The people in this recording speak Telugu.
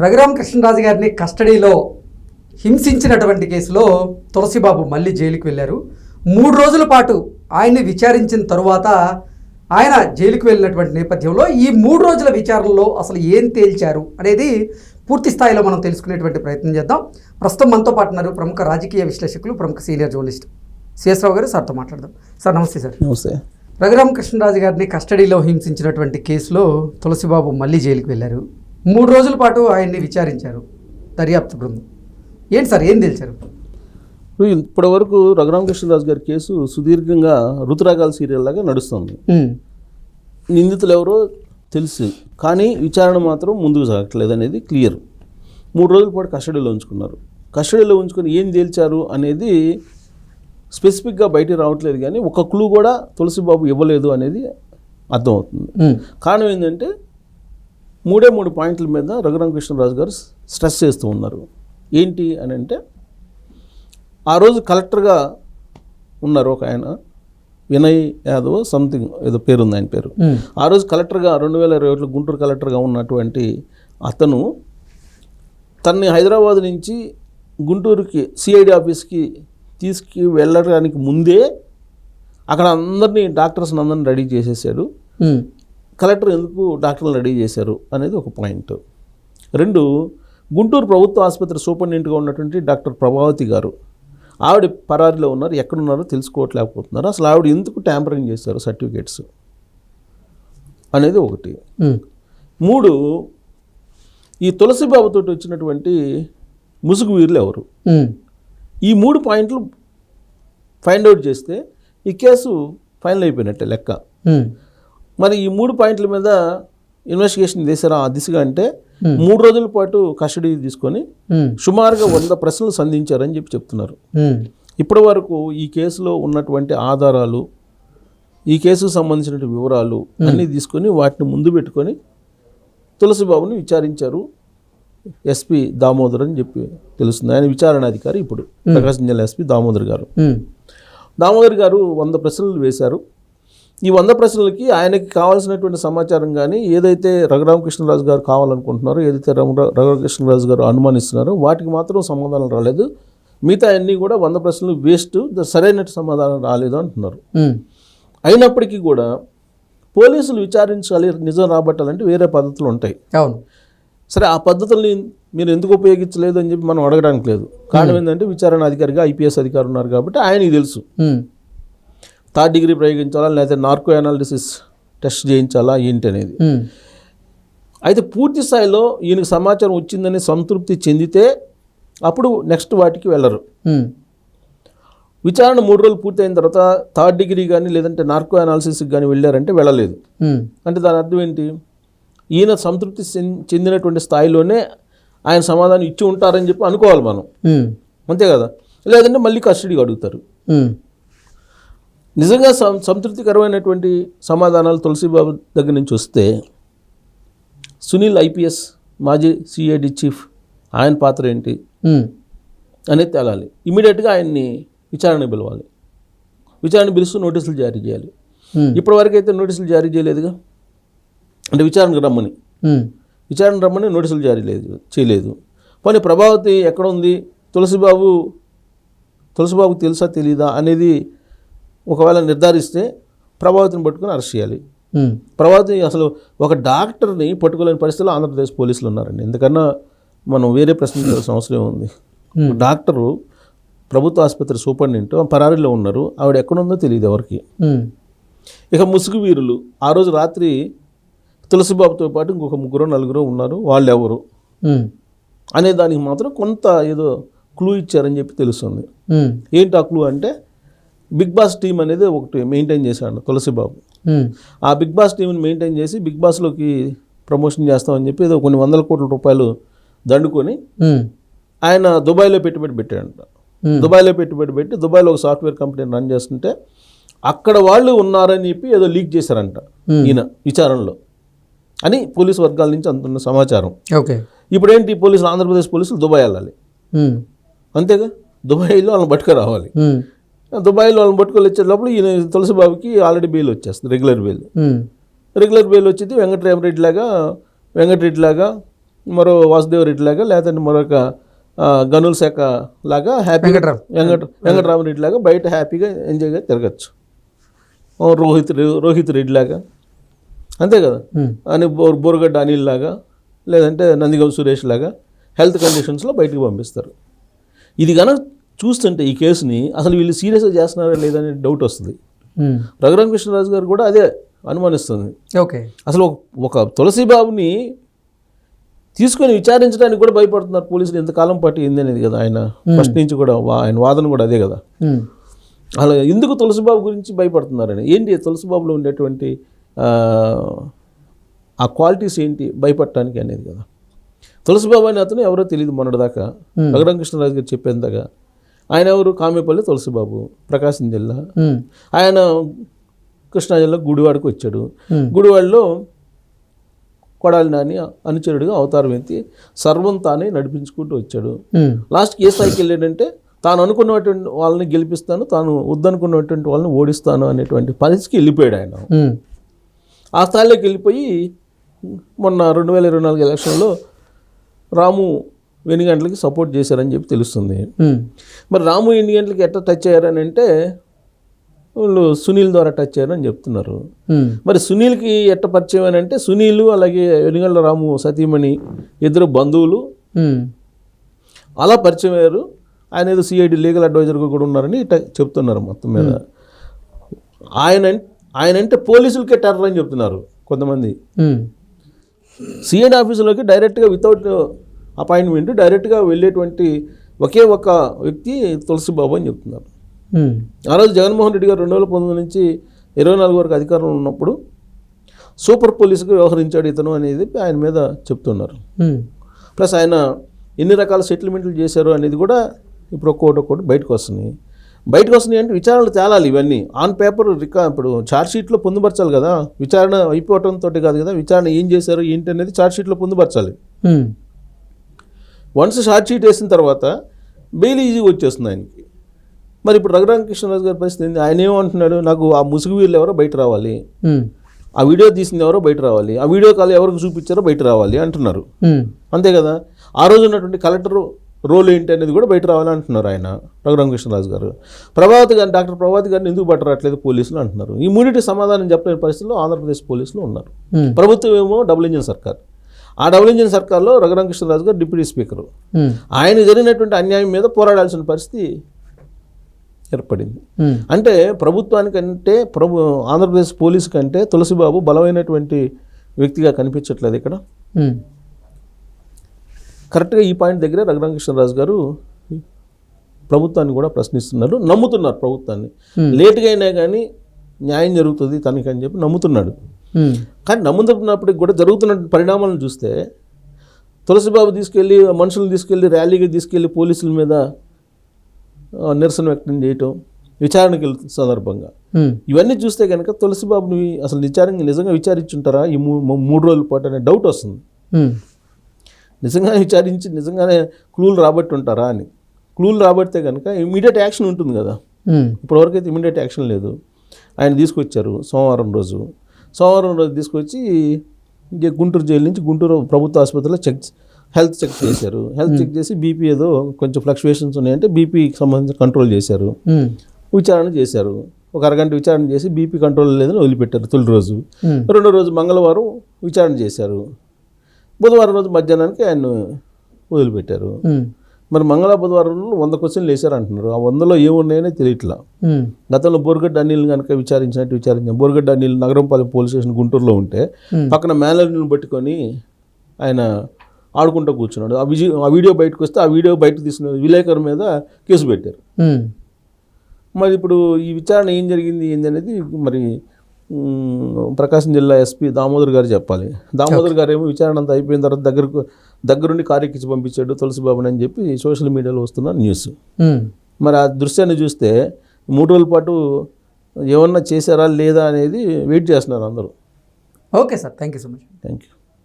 రఘురామ కృష్ణరాజు గారిని కస్టడీలో హింసించినటువంటి కేసులో తులసిబాబు మళ్ళీ జైలుకి వెళ్ళారు. మూడు రోజుల పాటు ఆయన్ని విచారించిన తరువాత ఆయన జైలుకి వెళ్ళినటువంటి నేపథ్యంలో ఈ మూడు రోజుల విచారణలో అసలు ఏం తేల్చారు అనేది పూర్తి స్థాయిలో మనం తెలుసుకునేటువంటి ప్రయత్నం చేద్దాం. ప్రస్తుతం మనతో పాటు ఉన్నారు ప్రముఖ రాజకీయ విశ్లేషకులు ప్రముఖ సీనియర్ జర్నలిస్ట్ శేషరావు గారు. సార్తో మాట్లాడదాం. సార్ నమస్తే సార్. నమస్తే. రఘురామ కృష్ణరాజు గారిని కస్టడీలో హింసించినటువంటి కేసులో తులసిబాబు మళ్ళీ జైలుకి వెళ్ళారు. మూడు రోజుల పాటు ఆయన్ని విచారించారు దర్యాప్తు బృందం. ఏంటి సార్ ఏం తెలిసారు ఇప్పటి వరకు రఘురామకృష్ణరాజు గారి కేసు సుదీర్ఘంగా ఋతురాగాల సీరియల్ లాగా నడుస్తుంది. నిందితులు ఎవరో తెలుసు కానీ విచారణ మాత్రం ముందుకు సాగట్లేదు అనేది క్లియర్. మూడు రోజుల పాటు కస్టడీలో ఉంచుకున్నారు. కస్టడీలో ఉంచుకొని ఏం తేల్చారు అనేది స్పెసిఫిక్గా బయటికి రావట్లేదు కానీ ఒక క్లూ కూడా తులసిబాబు ఇవ్వలేదు అనేది అర్థమవుతుంది. కారణం ఏంటంటే మూడే మూడు పాయింట్ల మీద రఘురామకృష్ణరాజు గారు స్ట్రెస్ చేస్తూ ఉన్నారు. ఏంటి అని అంటే ఆ రోజు కలెక్టర్గా ఉన్నారు ఒక ఆయన వినయ్ యాదవ్ సంథింగ్ ఏదో పేరు ఉంది ఆయన పేరు. ఆ రోజు కలెక్టర్గా రెండు వేల ఇరవై ఒకటిలో గుంటూరు కలెక్టర్గా ఉన్నటువంటి అతను తన్ని హైదరాబాద్ నుంచి గుంటూరుకి సిఐడి ఆఫీస్కి తీసుకు వెళ్ళడానికి ముందే అక్కడ అందరినీ డాక్టర్స్ అందరిని రెడీ చేసేసాడు. కలెక్టర్ ఎందుకు డాక్టర్లు రెడీ చేశారు అనేది ఒక పాయింట్. రెండు గుంటూరు ప్రభుత్వ ఆసుపత్రి సూపరింటెండెంట్గా ఉన్నటువంటి డాక్టర్ ప్రభావతి గారు ఆవిడ పరారిలో ఉన్నారు ఎక్కడున్నారో తెలుసుకోవట్లేకపోతున్నారు. అసలు ఆవిడ ఎందుకు ట్యాంపరింగ్ చేశారు సర్టిఫికేట్స్ అనేది ఒకటి. మూడు ఈ తులసి బాబుతో వచ్చినటువంటి ముసుగు వీరులు ఎవరు? ఈ మూడు పాయింట్లు ఫైండ్ అవుట్ చేస్తే ఈ కేసు ఫైనల్ అయిపోయినట్టే లెక్క. మరి ఈ మూడు పాయింట్ల మీద ఇన్వెస్టిగేషన్ చేశారా ఆ దిశగా అంటే మూడు రోజుల పాటు కస్టడీ తీసుకొని సుమారుగా వంద ప్రశ్నలు సంధించారని చెప్పి చెప్తున్నారు. ఇప్పటి వరకు ఈ కేసులో ఉన్నటువంటి ఆధారాలు ఈ కేసుకు సంబంధించిన వివరాలు అన్నీ తీసుకొని వాటిని ముందు పెట్టుకొని తులసిబాబుని విచారించారు ఎస్పీ దామోదర్ అని చెప్పి తెలుస్తుంది. ఆయన విచారణాధికారి ఇప్పుడు ప్రకాశం జిల్లా ఎస్పీ దామోదర్ గారు. దామోదర్ గారు వంద ప్రశ్నలు వేశారు. ఈ వంద ప్రశ్నలకి ఆయనకి కావాల్సినటువంటి సమాచారం కానీ ఏదైతే రఘురామకృష్ణరాజు గారు కావాలనుకుంటున్నారో ఏదైతే రఘు- రఘురామకృష్ణరాజు గారు అనుమానిస్తున్నారో వాటికి మాత్రం సమాధానం రాలేదు. మిగతా అన్నీ కూడా వంద ప్రశ్నలు వేస్ట్ సరైన సమాధానం రాలేదు అంటున్నారు. అయినప్పటికీ కూడా పోలీసులు విచారించాలి నిజం రాబట్టాలంటే వేరే పద్ధతులు ఉంటాయి. అవును. సరే ఆ పద్ధతుల్ని మీరు ఎందుకు ఉపయోగించలేదు అని చెప్పి మనం అడగడానికి లేదు. కారణం ఏంటంటే విచారణ అధికారిగా ఐపీఎస్ అధికారి ఉన్నారు కాబట్టి ఆయనకి తెలుసు. థర్డ్ డిగ్రీ ప్రయోగించాలా లేకపోతే నార్కో అనాలిసిస్ టెస్ట్ చేయించాలా ఏంటి అనేది. అయితే పూర్తి స్థాయిలో ఈయనకు సమాచారం వచ్చిందని సంతృప్తి చెందితే అప్పుడు నెక్స్ట్ వాటికి వెళ్ళరు. విచారణ మూడు రోజులు పూర్తయిన తర్వాత థర్డ్ డిగ్రీ కానీ లేదంటే నార్కో అనాలిసిస్కి కానీ వెళ్ళారంటే వెళ్ళలేదు. అంటే దాని అర్థం ఏంటి? ఈయన సంతృప్తి చెంది- చెందినటువంటి స్థాయిలోనే ఆయన సమాధానం ఇచ్చి ఉంటారని చెప్పి అనుకోవాలి మనం. అంతే కదా? లేదంటే మళ్ళీ కస్టడీకి అడుగుతారు. నిజంగా సం సంతృప్తికరమైనటువంటి సమాధానాలు తులసిబాబు దగ్గర నుంచి వస్తే సునీల్ ఐపీఎస్ మాజీ సిఐడి చీఫ్ ఆయన పాత్ర ఏంటి? అనేది తేలాలి. ఇమీడియట్గా ఆయన్ని విచారణ పిలవాలి. విచారణ పిలుస్తూ నోటీసులు జారీ చేయాలి. ఇప్పటివరకు అయితే నోటీసులు జారీ చేయలేదుగా? అంటే విచారణకు రమ్మని. విచారణ రమ్మని నోటీసులు జారీ లేదు చేయలేదు. పోనీ ప్రభావతి ఎక్కడ ఉంది? తులసిబాబు తులసిబాబుకు తెలుసా తెలీదా అనేది ఒకవేళ నిర్ధారిస్తే ప్రభావతిని పట్టుకొని అరెస్ట్ చేయాలి. ప్రభావతి అసలు ఒక డాక్టర్ని పట్టుకోలేని పరిస్థితిలో ఆంధ్రప్రదేశ్ పోలీసులు ఉన్నారండి. ఎందుకన్నా మనం వేరే ప్రశ్నించాల్సిన అవసరం ఉంది డాక్టరు ప్రభుత్వ ఆసుపత్రి సూపరింటెండెంట్ పరారీలో ఉన్నారు. ఆవిడ ఎక్కడుందో తెలియదు ఎవరికి. ఇక ముసుగు వీరులు ఆ రోజు రాత్రి తులసిబాబుతో పాటు ఇంకొక ముగ్గురు నలుగురు ఉన్నారు. వాళ్ళు ఎవరు అనే దానికి మాత్రం కొంత ఏదో క్లూ ఇచ్చారని చెప్పి తెలుస్తుంది. ఏంటి ఆ క్లూ అంటే బిగ్ బాస్ టీం అనేది ఒకటి మెయింటైన్ చేశాడు తులసిబాబు. ఆ బిగ్ బాస్ టీంని మెయింటైన్ చేసి బిగ్ బాస్లోకి ప్రమోషన్ చేస్తామని చెప్పి ఏదో కొన్ని వందల కోట్ల రూపాయలు దండుకొని ఆయన దుబాయ్లో పెట్టుబడి పెట్టాడంట. దుబాయ్లో పెట్టుబడి పెట్టి దుబాయ్లో ఒక సాఫ్ట్వేర్ కంపెనీని రన్ చేస్తుంటే అక్కడ వాళ్ళు ఉన్నారని చెప్పి ఏదో లీక్ చేశారంట ఈయన విచారణలో. అని పోలీసు వర్గాల నుంచి అందుతున్న సమాచారం. ఓకే. ఇప్పుడు ఏంటి పోలీసులు? ఆంధ్రప్రదేశ్ పోలీసులు దుబాయ్ వెళ్ళాలి. అంతేగా? దుబాయ్లో వాళ్ళని పట్టుకు రావాలి దుబాయ్లో వాళ్ళని పట్టుకొని వచ్చే లోపల ఈయన తులసిబాబుకి ఆల్రెడీ బెయిల్ వచ్చేస్తుంది రెగ్యులర్ బెయిల్. రెగ్యులర్ బెయిల్ వచ్చింది వెంకటరామరెడ్డి లాగా వెంకటరెడ్డి లాగా మరో వాసుదేవ రెడ్డి లాగా లేదంటే మరొక గనుల శాఖ లాగా హ్యాపీగా. వెంకట వెంకటరామరెడ్డి లాగా బయట హ్యాపీగా ఎంజాయ్గా తిరగచ్చు. రోహిత్ రోహిత్ రెడ్డి లాగా. అంతే కదా. అని బోర్ బోరగడ్డ అనిల్ లాగా లేదంటే నందిగం సురేష్ లాగా హెల్త్ కండిషన్స్లో బయటికి పంపిస్తారు. ఇది కనుక చూస్తుంటే ఈ కేసుని అసలు వీళ్ళు సీరియస్గా చేస్తున్నారా లేదనే డౌట్ వస్తుంది. ఉమ్. రఘురామ కృష్ణరాజు గారు కూడా అదే అనుమానిస్తుంది. ఓకే. అసలు ఒక- తులసిబాబుని తీసుకొని విచారించడానికి కూడా భయపడుతున్నారు పోలీసులు. ఎంతకాలం పాటు ఏంది అనేది కదా ఆయన. ఫస్ట్ నుంచి కూడా ఆయన వాదన కూడా అదే కదా. అలా ఎందుకు తులసిబాబు గురించి భయపడుతున్నారని? ఏంటి తులసిబాబులో ఉండేటువంటి ఆ, క్వాలిటీస్ ఏంటి భయపడటానికి అనేది కదా. తులసిబాబు అనే అతను ఎవరో తెలియదు మొన్నటిదాకా. రఘురామ కృష్ణరాజు గారు చెప్పేంతగా. ఆయన ఎవరు కామేపల్లి తులసిబాబు ప్రకాశం జిల్లా. ఆయన కృష్ణా జిల్లా గుడివాడకు వచ్చాడు. గుడివాడలో కొడాలి నాని అనుచరుడిగా అవతారం ఎత్తి సర్వం తానే నడిపించుకుంటూ వచ్చాడు. లాస్ట్కి ఏ స్థాయికి వెళ్ళాడంటే తాను అనుకున్నటువంటి వాళ్ళని గెలిపిస్తాను తాను వద్దనుకున్నటువంటి వాళ్ళని ఓడిస్తాను అనేటువంటి పరిస్థితికి వెళ్ళిపోయాడు ఆయన. ఆ స్థాయిలోకి వెళ్ళిపోయి మొన్న రెండు వేల ఇరవై నాలుగు ఎలక్షన్లో రాము వెనుగంటలకి సపోర్ట్ చేశారని చెప్పి తెలుస్తుంది. మరి రాము ఎన్ని గంటలకి ఎట్లా టచ్ అయ్యారని అంటే వాళ్ళు సునీల్ ద్వారా టచ్ అయ్యారని చెప్తున్నారు. మరి సునీల్కి ఎట్ట పరిచయం అని అంటే సునీల్ అలాగే వెనుగండ్ల రాము సతీమణి ఇద్దరు బంధువులు. అలా పరిచయం అయ్యారు ఆయన ఏదో సిఐడి లీగల్ అడ్వైజర్గా కూడా ఉన్నారని చెప్తున్నారు మొత్తం మీద ఆయన ఆయన అంటే పోలీసులకే టెర్రర్ అని చెప్తున్నారు కొంతమంది. సిఐడి ఆఫీసులోకి డైరెక్ట్గా వితౌట్ అపాయింట్మెంట్ డైరెక్ట్గా వెళ్ళేటువంటి ఒకే ఒక వ్యక్తి తులసిబాబు అని చెప్తున్నారు. ఆ రోజు జగన్మోహన్ రెడ్డి గారు రెండు వేల పంతొమ్మిది నుంచి ఇరవై నాలుగు వరకు అధికారంలో ఉన్నప్పుడు సూపర్ పోలీసుగా వ్యవహరించాడు ఇతను అనేది ఆయన మీద చెప్తున్నారు. ప్లస్ ఆయన ఎన్ని రకాల సెటిల్మెంట్లు చేశారు అనేది కూడా ఇప్పుడు ఒక్కొక్కటి ఒక్కొక్కటి బయటకు వస్తున్నాయి. బయటకు వస్తున్నాయి అంటే విచారణలు తేలాలి ఇవన్నీ. ఆన్ పేపర్ రికా ఇప్పుడు ఛార్జ్ షీట్లో పొందుపరచాలి కదా. విచారణ అయిపోవటంతో కాదు కదా. విచారణ ఏం చేశారు ఏంటి అనేది ఛార్జ్ షీట్లో పొందుపరచాలి. వన్స్ ఛార్జ్ షీట్ వేసిన తర్వాత బెయిల్ ఈజీగా వచ్చేస్తుంది ఆయనకి. మరి ఇప్పుడు రఘురామ కృష్ణరాజు గారి పరిస్థితి ఏంది? ఆయన ఏమంటున్నాడు? నాకు ఆ ముసుగు వీళ్ళు ఎవరో బయట రావాలి. ఆ వీడియో తీసింది ఎవరో బయట రావాలి. ఆ వీడియో కాల్ ఎవరికి చూపించారో బయట రావాలి అంటున్నారు. అంతే కదా? ఆ రోజు ఉన్నటువంటి కలెక్టర్ రోల్ ఏంటి అనేది కూడా బయట రావాలి అంటున్నారు ఆయన రఘురామ కృష్ణరాజు గారు. ప్రభావతి గారు డాక్టర్ ప్రభావతి గారిని ఎందుకు పట్టరాట్లేదు పోలీసులు అంటున్నారు. ఈ మూడింటి సమాధానం చెప్పలేని పరిస్థితిలో ఆంధ్రప్రదేశ్ పోలీసులు ఉన్నారు. ప్రభుత్వం ఏమో డబుల్ ఇంజిన్ సర్కార్. ఆ డబుల్ ఇంజిన్ సర్కార్లో రఘురామ కృష్ణరాజు గారు డిప్యూటీ స్పీకరు. ఆయన జరిగినటువంటి అన్యాయం మీద పోరాడాల్సిన పరిస్థితి ఏర్పడింది. అంటే ప్రభుత్వానికంటే ప్రభు ఆంధ్రప్రదేశ్ పోలీసు కంటే తులసిబాబు బలమైనటువంటి వ్యక్తిగా కనిపించట్లేదు ఇక్కడ. కరెక్ట్గా ఈ పాయింట్ దగ్గరే రఘురామకృష్ణరాజు గారు ప్రభుత్వాన్ని కూడా ప్రశ్నిస్తున్నారు నమ్ముతున్నారు ప్రభుత్వాన్ని. లేటుగా అయినా కానీ న్యాయం జరుగుతుంది తనకి అని చెప్పి నమ్ముతున్నాడు. కానీ నమ్ముతున్నప్పటికి కూడా జరుగుతున్న పరిణామాలను చూస్తే తులసిబాబు తీసుకెళ్ళి మనుషులను తీసుకెళ్ళి ర్యాలీగా తీసుకెళ్ళి పోలీసుల మీద నిరసన వ్యక్తం చేయటం విచారణకి వెళ్తున్న సందర్భంగా. ఇవన్నీ చూస్తే కనుక తులసిబాబుని అసలు విచారంగా నిజంగా విచారించుంటారా? ఈ మూడు రోజుల పాటు అనే డౌట్ వస్తుంది. ఉమ్. నిజంగానే విచారించి నిజంగానే క్లూలు రాబట్టి ఉంటారా అని. క్లూలు రాబడితే కనుక ఇమీడియట్ యాక్షన్ ఉంటుంది కదా. ఇప్పటివరకు అయితే ఇమీడియట్ యాక్షన్ లేదు. ఆయన తీసుకొచ్చారు సోమవారం రోజు. సోమవారం రోజు తీసుకొచ్చి ఇంకే గుంటూరు జైలు నుంచి గుంటూరు ప్రభుత్వ ఆసుపత్రిలో చెక్ హెల్త్ చెక్ చేశారు హెల్త్ చెక్ చేసి బీపీ ఏదో కొంచెం ఫ్లక్చువేషన్స్ ఉన్నాయంటే బీపీకి సంబంధించి కంట్రోల్ చేశారు. విచారణ చేశారు ఒక అరగంట విచారణ చేసి బీపీ కంట్రోల్ లేదని వదిలిపెట్టారు తొలి రోజు. రెండో రోజు మంగళవారం విచారణ చేశారు బుధవారం రోజు మధ్యాహ్నానికి ఆయన వదిలిపెట్టారు. మరి మంగళ బుధవారంలో వంద క్వశ్చన్లు వేశారు అంటున్నారు ఆ వందలో ఏమున్నాయనే తెలియట్లా. గతంలో బోర్గడ్డ అనిల్ కనుక విచారించినట్టు విచారించాం. బోర్గడ్డ అనిల్ నగరంపాలెం పోలీస్ స్టేషన్ గుంటూరులో ఉంటే. పక్కన మేనర్ని పట్టుకొని ఆయన ఆడుకుంటూ కూర్చున్నాడు. ఆ విజి ఆ వీడియో బయటకు వస్తే ఆ వీడియో బయటకు తీసిన విలేకరు మీద కేసు పెట్టారు. మరి ఇప్పుడు ఈ విచారణ ఏం జరిగింది ఏంది అనేది మరి ప్రకాశం జిల్లా ఎస్పీ దామోదర్ గారు చెప్పాలి. దామోదర్ గారు ఏమో విచారణ అంతా అయిపోయిన తర్వాత దగ్గరకు దగ్గరుండి కారెక్కించి పంపించాడు తులసిబాబుని అని చెప్పి సోషల్ మీడియాలో వస్తున్న న్యూస్. మరి ఆ దృశ్యాన్ని చూస్తే మూడు రోజుల పాటు ఏమన్నా చేశారా లేదా అనేది వెయిట్ చేస్తున్నారు అందరూ. Okay sir. Thank you so much. Thank you